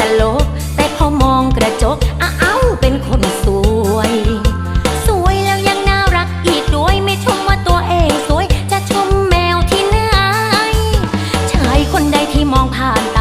ตลก แต่พอมองกระจกอ้าวเป็นคนสวย สวยแล้วยังน่ารักอีกด้วยไม่ชมว่าตัวเองสวยจะชมแมวที่ไหนชายคนใดที่มองผ่าน